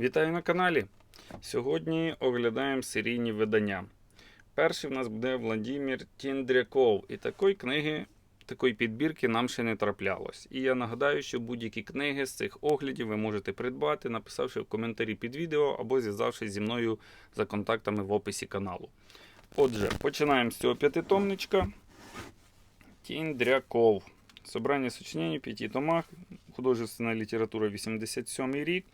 Вітаю на каналі. Сьогодні оглядаємо серійні видання. Перший в нас буде Владимир Тіндряков. І такої книги, такої підбірки нам ще не траплялось. І я нагадаю, що будь-які книги з цих оглядів ви можете придбати, написавши в коментарі під відео або зв'язавшись зі мною за контактами в описі каналу. Отже, починаємо з цього п'ятитомничка. Тіндряков. Собрання сочинень в п'яти томах. Художественна література 87 рік.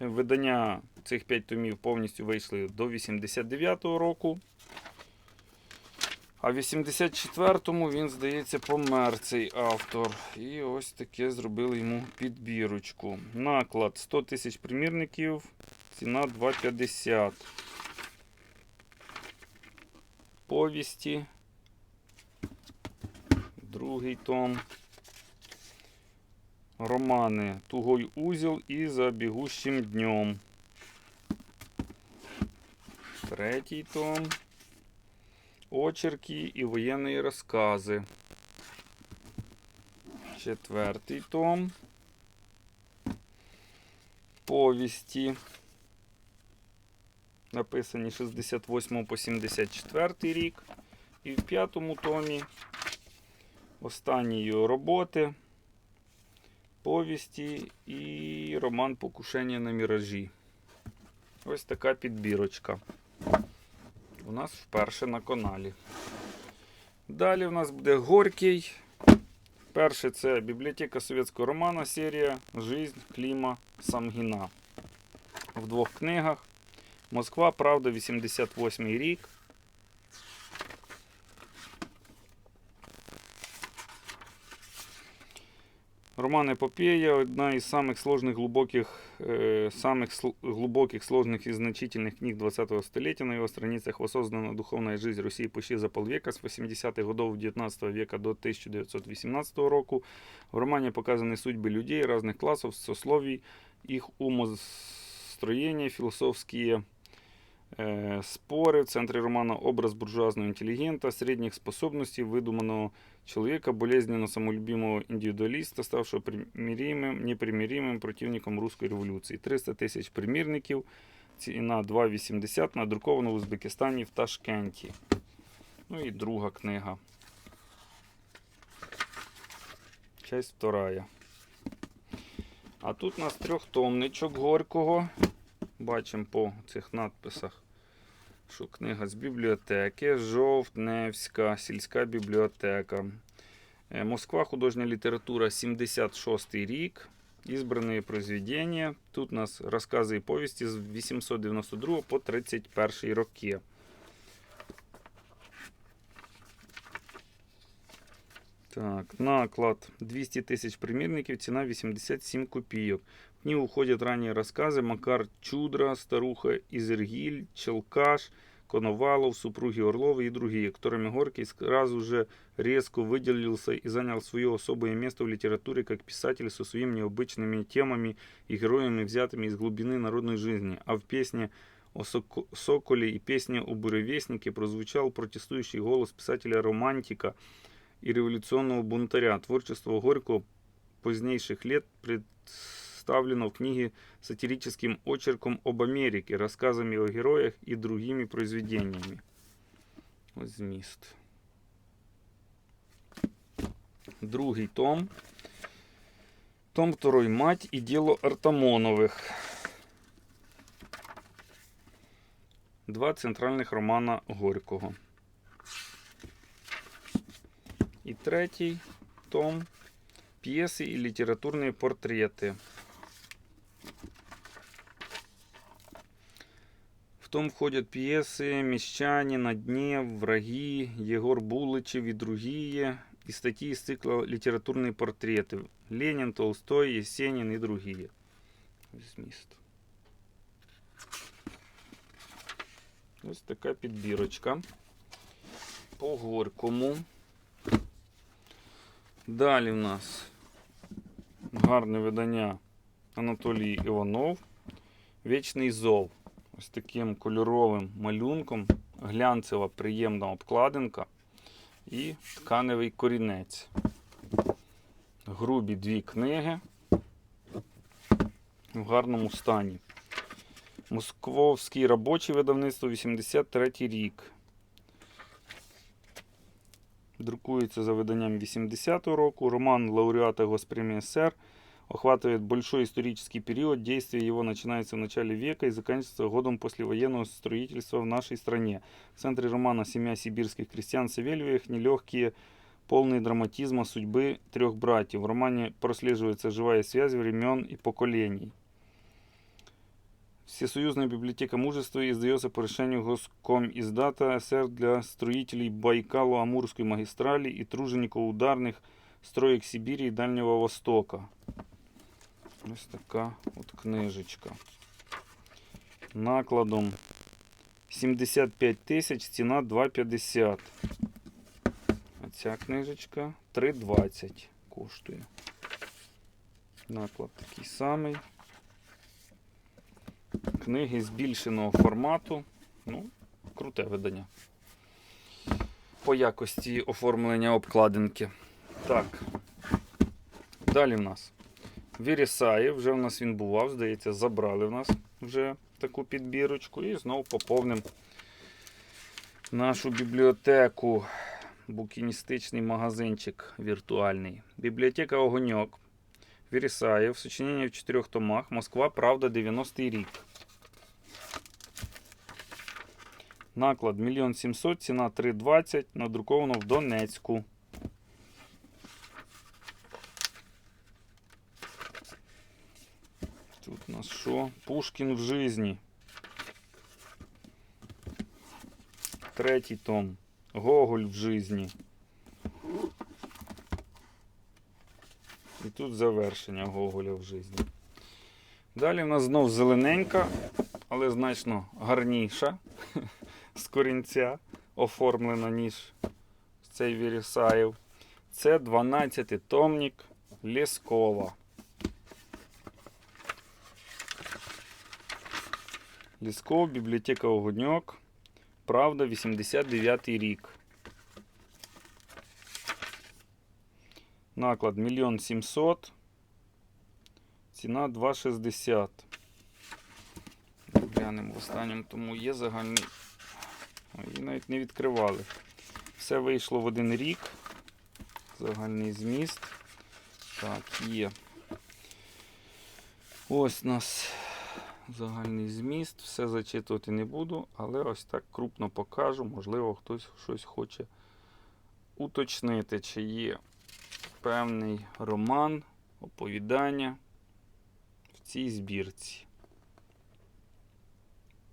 Видання цих 5 томів повністю вийшли до 89-го року. А в 84-му він, здається, помер цей автор. І ось таке зробили йому підбірочку. Наклад 100 тисяч примірників, ціна 2,50. Повісті. Другий том. Романи Тугой узіл і за бігущим днем. Третій том. Очерки і воєнні розкази. Четвертий том. Повісті. Написані 68 по 74 рік. І в п'ятому томі останні його роботи повісті і роман Покушення на міражі. Ось така підбірочка. У нас вперше на каналі. Далі у нас буде Горький. Перше це бібліотека совєтського романа серія Жизнь Кліма Самгіна. В двох книгах. Москва, Правда, 88 рік. Роман Эпопея – одна из самых сложных, глубоких, э, самых сл- глубоких, сложных и значительных книг 20-го столетия. На его страницах воссоздана духовная жизнь Руси почти за полвека, с 80-х годов 19 века до 1918 року. В романе показаны судьбы людей разных классов, сословий, их умостроение, философские э, споры. В центре романа образ буржуазного интеллигента, средних способностей, выдуманного человека, болезненно самолюбимого индивидуалиста, ставшего примиримым, непримиримым противником русской революции. 300 тисяч примірників, ціна 2,80, надруковано в Узбекистані в Ташкенті. Ну і друга книга. Часть вторая. А тут у нас трьохтомничок Горького. Бачимо по цих надписах, що книга з бібліотеки. Жовтневська сільська бібліотека. Е, Москва, художня література, 76 рік. Ізбрані произведення. Тут у нас розкази і повісті з 892 по 31 роки. Так, наклад 200 тисяч примірників, ціна 87 копійок В книгу входят ранние рассказы Макар Чудра, Старуха Изергиль, Челкаш, Коновалов, супруги Орловы и другие, которыми Горький сразу же резко выделился и занял свое особое место в литературе как писатель со своими необычными темами и героями, взятыми из глубины народной жизни. А в песне о Соко- Соколе и песне о Буревестнике прозвучал протестующий голос писателя-романтика и революционного бунтаря. Творчество Горького позднейших лет представлено в книге сатирическим очерком об Америке, рассказами о героях и другими произведениями. Ось зміст. Другий том. Том второй. Мать и дело Артамоновых. Два центральних романа Горького. І третій том п'єси і літературні портрети. том входят пьесы «Мещане», «На дне», «Враги», «Егор Булычев» и другие, и статьи из цикла «Литературные портреты». Ленин, Толстой, Есенин и другие. Зміст. Ось така підбірочка. По Горькому. Далі в нас гарне видання Анатолій Іванов. Вічний зов. Ось таким кольоровим малюнком. Глянцева приємна обкладинка і тканевий корінець. Грубі дві книги в гарному стані. Московський робочий видавництво 83 рік. Друкуется за виданням 80-го року. Роман лауреата Госпремии СССР охватывает большой исторический период. Действие его начинается в начале века и заканчивается годом послевоенного строительства в нашей стране. В центре романа «Семья сибирских крестьян Савельевых» нелегкие, полные драматизма судьбы трех братьев. В романе прослеживается живая связь времен и поколений. Всесоюзная библиотека мужества издается по решению Госкомиздата СССР для строителей Байкало-Амурской магистрали и тружеников ударных строек Сибири и Дальнего Востока. Ось така от книжечка. Накладом 75 тисяч, ціна 2,50. А ця книжечка 3,20 коштує. Наклад такий самий. Книги збільшеного формату. Ну, круте видання. По якості оформлення обкладинки. Так. Далі в нас Вірісаєв, вже в нас він бував, здається, забрали в нас вже таку підбірочку. І знову поповнимо нашу бібліотеку. Букіністичний магазинчик віртуальний. Бібліотека Огоньок. Вересаев. Сочинение в четырех томах. Москва, правда, 90-й рік. Наклад 1 700, ціна 3,20. Надруковано в Донецьку. Тут у нас що? Пушкін в жизни. Третій том. Гоголь в жизни. І тут завершення Гоголя в житті. Далі в нас знов зелененька, але значно гарніша з корінця оформлена, ніж цей Вірісаєв. Це 12-й томник Лєскова. Лісков, бібліотека Огоньок. Правда, 89-й рік. Наклад 1 700. Ціна 2,60. Глянемо в останньому, тому є загальний. Її навіть не відкривали. Все вийшло в один рік. Загальний зміст. Так, є. Ось у нас загальний зміст. Все зачитувати не буду, але ось так крупно покажу. Можливо, хтось щось хоче уточнити, чи є певний роман, оповідання в цій збірці.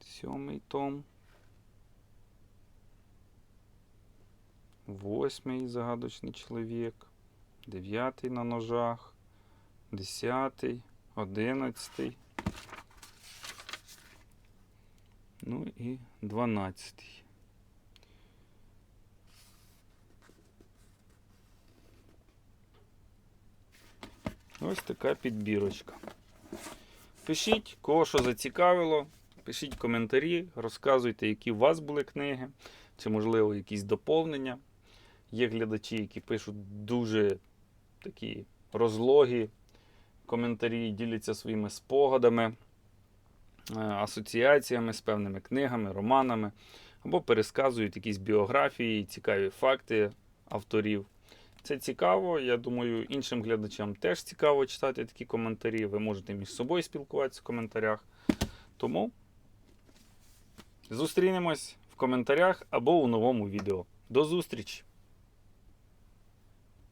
Сьомий том. Восьмий загадочний чоловік. Дев'ятий на ножах. Десятий, одинадцятий. Ну і дванадцятий. Ось така підбірочка. Пишіть, кого що зацікавило. Пишіть коментарі, розказуйте, які у вас були книги, чи, можливо, якісь доповнення. Є глядачі, які пишуть дуже такі розлогі коментарі, діляться своїми спогадами, асоціаціями з певними книгами, романами, або пересказують якісь біографії, цікаві факти авторів. Це цікаво. Я думаю, іншим глядачам теж цікаво читати такі коментарі. Ви можете між собою спілкуватися в коментарях. Тому зустрінемось в коментарях або у новому відео. До зустрічі!